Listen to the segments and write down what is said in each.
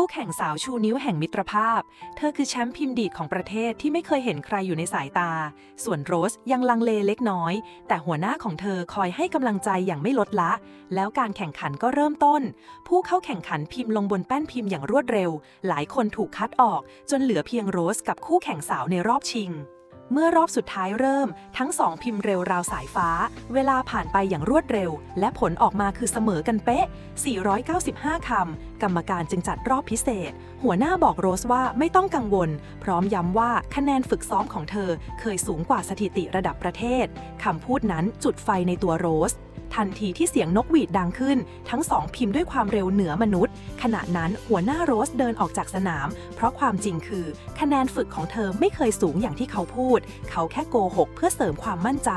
คู่แข่งสาวชูนิ้วแห่งมิตรภาพ เธอคือแชมป์พิมพ์ดีดของประเทศที่ไม่เคยเห็นใครอยู่ในสายตา ส่วนโรสยังลังเลเล็กน้อย แต่หัวหน้าของเธอคอยให้กำลังใจอย่างไม่ลดละ แล้วการแข่งขันก็เริ่มต้น ผู้เข้าแข่งขันพิมพ์ลงบนแป้นพิมพ์อย่างรวดเร็ว หลายคนถูกคัดออก จนเหลือเพียงโรสกับคู่แข่งสาวในรอบชิงเมื่อรอบสุดท้ายเริ่ม ทั้งสองพิมพ์เร็วราวสายฟ้า เวลาผ่านไปอย่างรวดเร็ว และผลออกมาคือเสมอกันเป๊ะ 495คำกรรมการจึงจัดรอบพิเศษ หัวหน้าบอกโรสว่าไม่ต้องกังวล พร้อมย้ำว่าคะแนนฝึกซ้อมของเธอเคยสูงกว่าสถิติระดับประเทศ คำพูดนั้นจุดไฟในตัวโรส ทันทีที่เสียงนกหวีดดังขึ้น ทั้งสองพิมพ์ด้วยความเร็วเหนือมนุษย์ ขณะนั้นหัวหน้าโรสเดินออกจากสนาม เพราะความจริงคือ คะแนนฝึกของเธอไม่เคยสูงอย่างที่เขาพูด เขาแค่โกหกเพื่อเสริมความมั่นใจ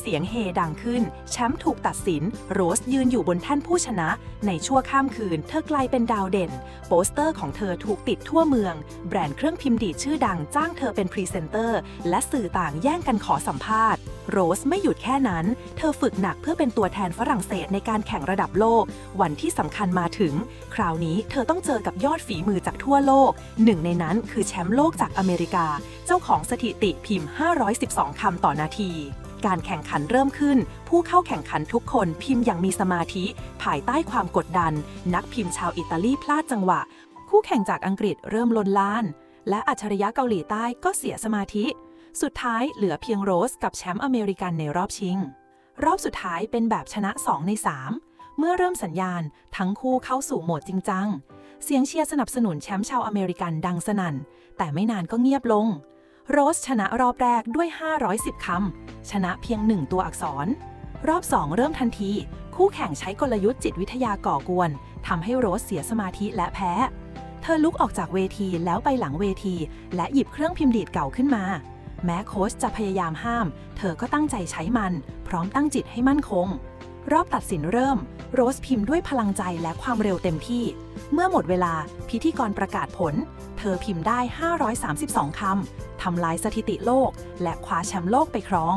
เสียงเฮดังขึ้น แชมป์ถูกตัดสิน โรสยืนอยู่บนแท่นผู้ชนะ ในชั่วข้ามคืน เธอกลายเป็นดาวเด่น โปสเตอร์ของเธอถูกติดทั่วเมือง แบรนด์เครื่องพิมพ์ดีดชื่อดังจ้างเธอเป็นพรีเซนเตอร์ และสื่อต่างแย่งกันขอสัมภาษณ์ โรสไม่หยุดแค่นั้น เธอฝึกหนักเพื่อเป็นตัวแทนฝรั่งเศสในการแข่งระดับโลก วันที่สำคัญมาถึง คราวนี้เธอต้องเจอกับยอดฝีมือจากทั่วโลก หนึ่งในนั้นคือแชมป์โลกจากอเมริกา เจ้าของสถิติพิมพ์ 512 คำต่อนาที การแข่งขันเริ่มขึ้น ผู้เข้าแข่งขันทุกคนพิมพ์อย่างมีสมาธิ ภายใต้ความกดดัน นักพิมพ์ชาวอิตาลีพลาดจังหวะ คู่แข่งจากอังกฤษเริ่มลนล้าน และอัจฉริยะเกาหลีใต้ก็เสียสมาธิ สุดท้ายเหลือเพียงโรสกับแชมป์อเมริกันในรอบชิง รอบสุดท้ายเป็นแบบชนะ 2 ใน 3 เมื่อเริ่มสัญญาณ ทั้งคู่เข้าสู่โหมดจริงจังเสียงเชียร์สนับสนุนแชมป์ชาวอเมริกันดังสนั่น แต่ไม่นานก็เงียบลง โรสชนะรอบแรกด้วย 510 คำ ชนะเพียงหนึ่งตัวอักษร รอบ 2 เริ่มทันที คู่แข่งใช้กลยุทธ์จิตวิทยาก่อกวนทำให้โรสเสียสมาธิและแพ้ เธอลุกออกจากเวทีแล้วไปหลังเวที และหยิบเครื่องพิมพ์ดีดเก่าขึ้นมา แม้โค้ชจะพยายามห้าม เธอก็ตั้งใจใช้มัน พร้อมตั้งจิตให้มั่นคง รอบตัดสินเริ่ม โรสพิมพ์ด้วยพลังใจและความเร็วเต็มที่ เมื่อหมดเวลาพิธีกรประกาศผล เธอพิมพ์ได้ 532 คำทำลายสถิติโลก และคว้าแชมป์โลกไปครอง